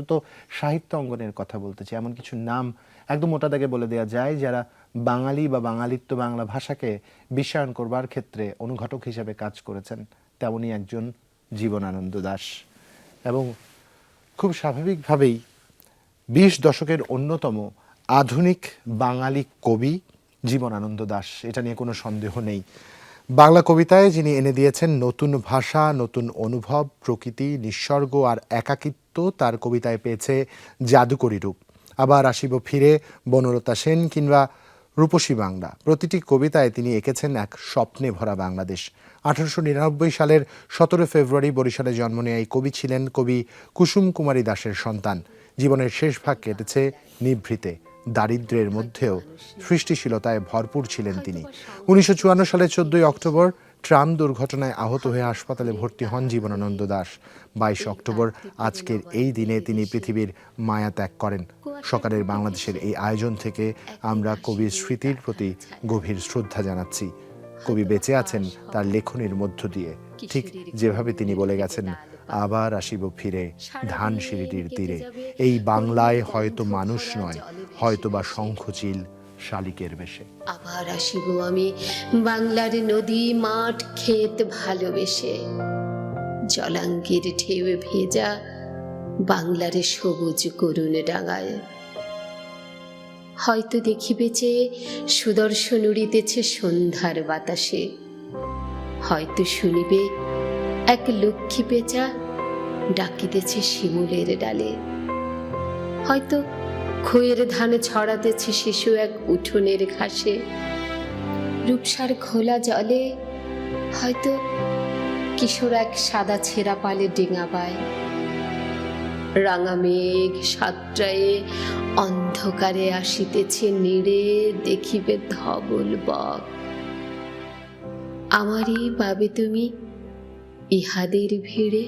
তো সাহিত্য অঙ্গনের কথা বলতেছি, এমন কিছু নাম একদম মোটা দাগে বলে দেওয়া যায় যারা বাঙালি বা বাঙালিত্ব বাংলা ভাষাকে বিশ্বায়ন করবার ক্ষেত্রে অনুঘটক হিসেবে কাজ করেছেন তেমনই একজন জীবনানন্দ দাস। এবং খুব স্বাভাবিকভাবেই বিশ দশকের অন্যতম আধুনিক বাঙালি কবি জীবনানন্দ দাস, এটা নিয়ে কোনো সন্দেহ নেই। বাংলা কবিতায় যিনি এনে দিয়েছেন নতুন ভাষা, নতুন অনুভব, প্রকৃতি নিঃসর্গ আর একাকিত্ব, তার কবিতায় পেয়েছে জাদুকরী রূপ। আবার আসিব ফিরে বনলতা সেন কিংবা রূপসী বাংলা। প্রতিটি কবিতায় তিনি এঁকেছেন এক স্বপ্নে ভরা বাংলাদেশ। আঠারোশো নিরানব্বই সালের সতেরো ফেব্রুয়ারি বরিশালে জন্ম নেয় এই কবি ছিলেন কবি কুসুম কুমারী দাসের সন্তান। জীবনের শেষ ভাগ কেটেছে নিভৃতে। দারিদ্র্যের মধ্যেও সৃষ্টিশীলতায় ভরপুর ছিলেন তিনি। উনিশশো সালের চোদ্দই অক্টোবর ট্রাম দুর্ঘটনায় আহত হয়ে হাসপাতালে ভর্তি হন জীবনানন্দ দাস। বাইশ অক্টোবর আজকের এই দিনে তিনি পৃথিবীর মায়া ত্যাগ করেন। সকালের বাংলাদেশের এই আয়োজন থেকে আমরা কবির স্মৃতির প্রতি গভীর শ্রদ্ধা জানাচ্ছি। কবি বেঁচে আছেন তার লেখনের মধ্য দিয়ে। ঠিক যেভাবে তিনি বলে গেছেন, আবার আসিব ফিরে ধান সিঁড়িটির তীরে। এই বাংলায় হয়তো মানুষ নয় হয়তো বা শঙ্খচিল শালিকের বেশে। আবার আসিব আমি বাংলার নদী মাঠ ক্ষেত ভালোবেসে। জলাঙ্গের ঢেউ ভেজা বাংলার সবুজ করুণ ডাঙায়। হয়তো দেখিবে যে সুদর্শন উড়িতেছে সন্ধ্যার বাতাসে। হয়তো শুনিবে এক লক্ষ্মী পেঁচা ডাকিতেছে শিমুলের ডালে। হয়তো খইয়ের ধান ছড়াতেছে শিশু এক উঠোনের ঘাসে। রূপসার খোলা জলে হয়তো কিশোর এক সাদা ছেঁড়া পালে ডিঙা পায়। রাঙা মেঘ সাতটায়ে অন্ধকারে আসিতেছে নিড়ে দেখিবে ধবল বক। আমারই পাবে তুমি ইহাদের ভিড়ে।